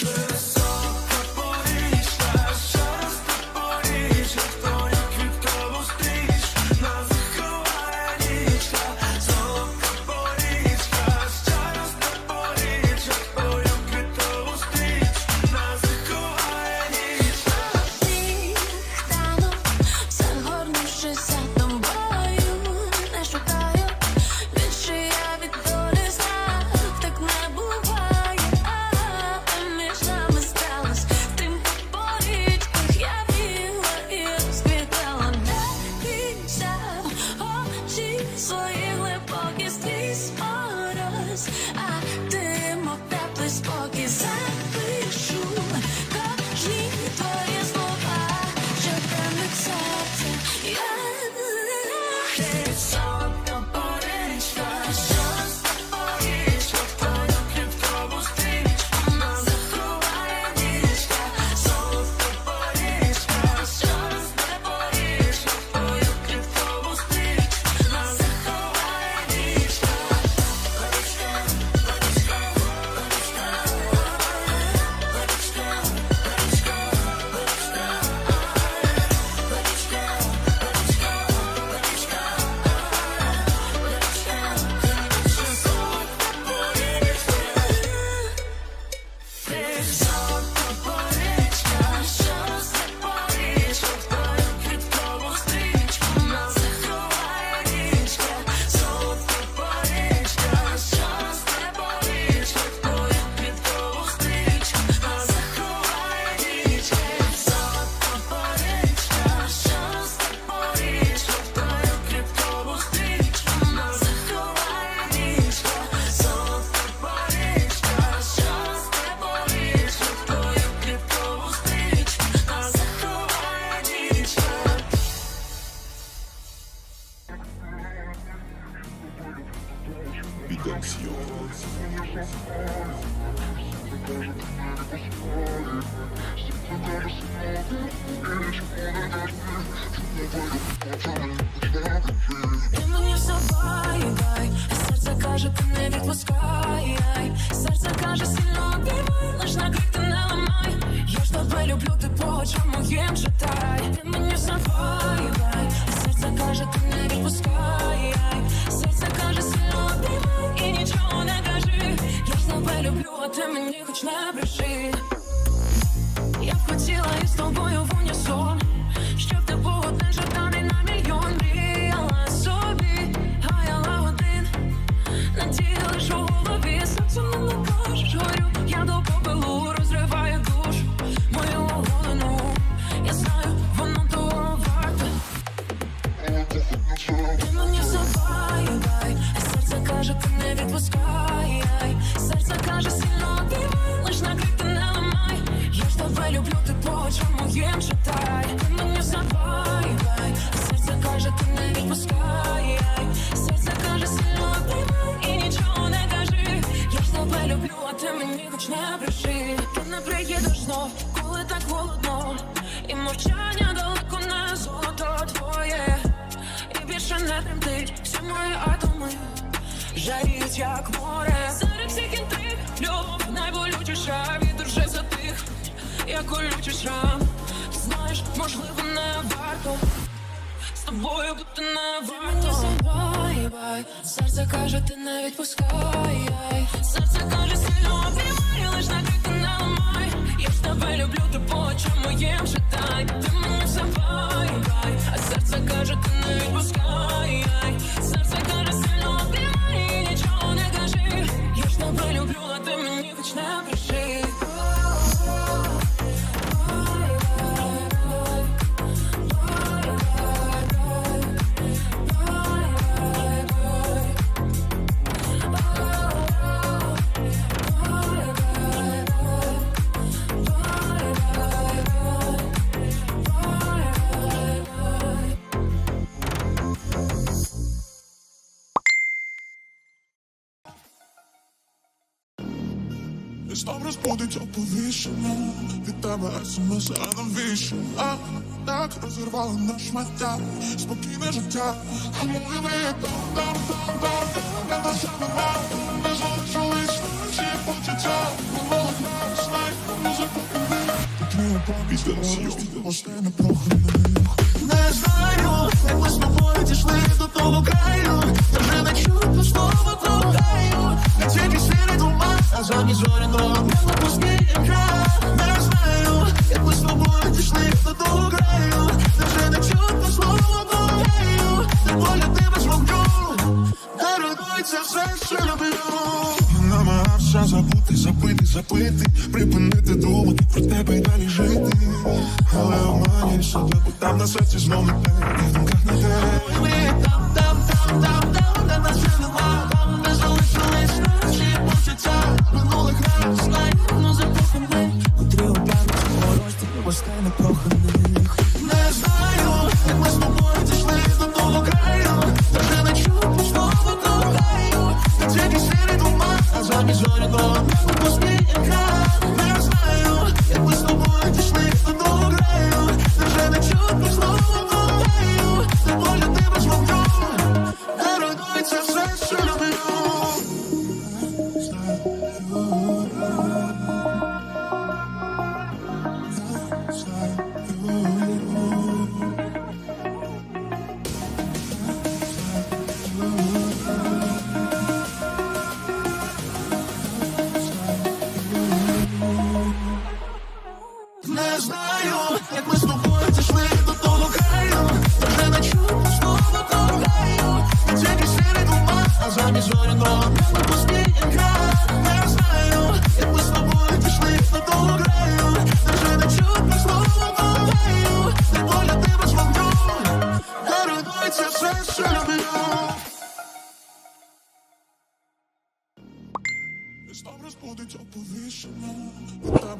Yeah. Ти каже, ти не відпускай, серце каже, сильно обіймай, лиш накрити не ламай. Я ж тебе люблю, ти по очам моїм читай. Мені хоч не. Я б хотіла із тобою в унісон, очам моїм читай. Ти мені забай, серце каже, ти не відпускай, серце каже, сильно обіймай і нічого не кажи. Я ж тебе люблю, а ти мені хоч не бреши. Ти не приїдеш знов, коли так холодно, і мовчання далеко не золото твоє. І більше не тремтить всі мої атоми Жаріють, як море Серед всіх інтриг Любов найболючіша Я колючий шрам. Знаєш, можливо, не варто З тобою бути не варто Ти забай, бай Серце каже, ти не відпускай. Серце каже, сильно обіймай Лиш накрити не ламай. Я ж тебе люблю, ти по очам моїм читай. Ти мені забай, бай А серце каже, ти не відпускай розбудить оповіщення. Від тебе смс, а навіщо? А так розірвали на шмаття Спокійне життя. А моє не там, там, там, там. Не на себе мав Не залишились наші почуття. Минулих нас знай після зйомки Гостей непроханих Не знаю, як ми з тобою дійшли до того краю туман, а замість зоряного неба пустий екран Не знаю, як ми з тобою дійшли до того краю Я вже не чую слова кохаю Ти поля ти без вогню Даруй це все, що люблю Я намагався забути, забити, запити Припинити думати про тебе і далі жити Але обманюю себе, бо там на серці знов не те І в думках не те Ми там, там, там, там, там, де нас вже нема Там, знаю, як ми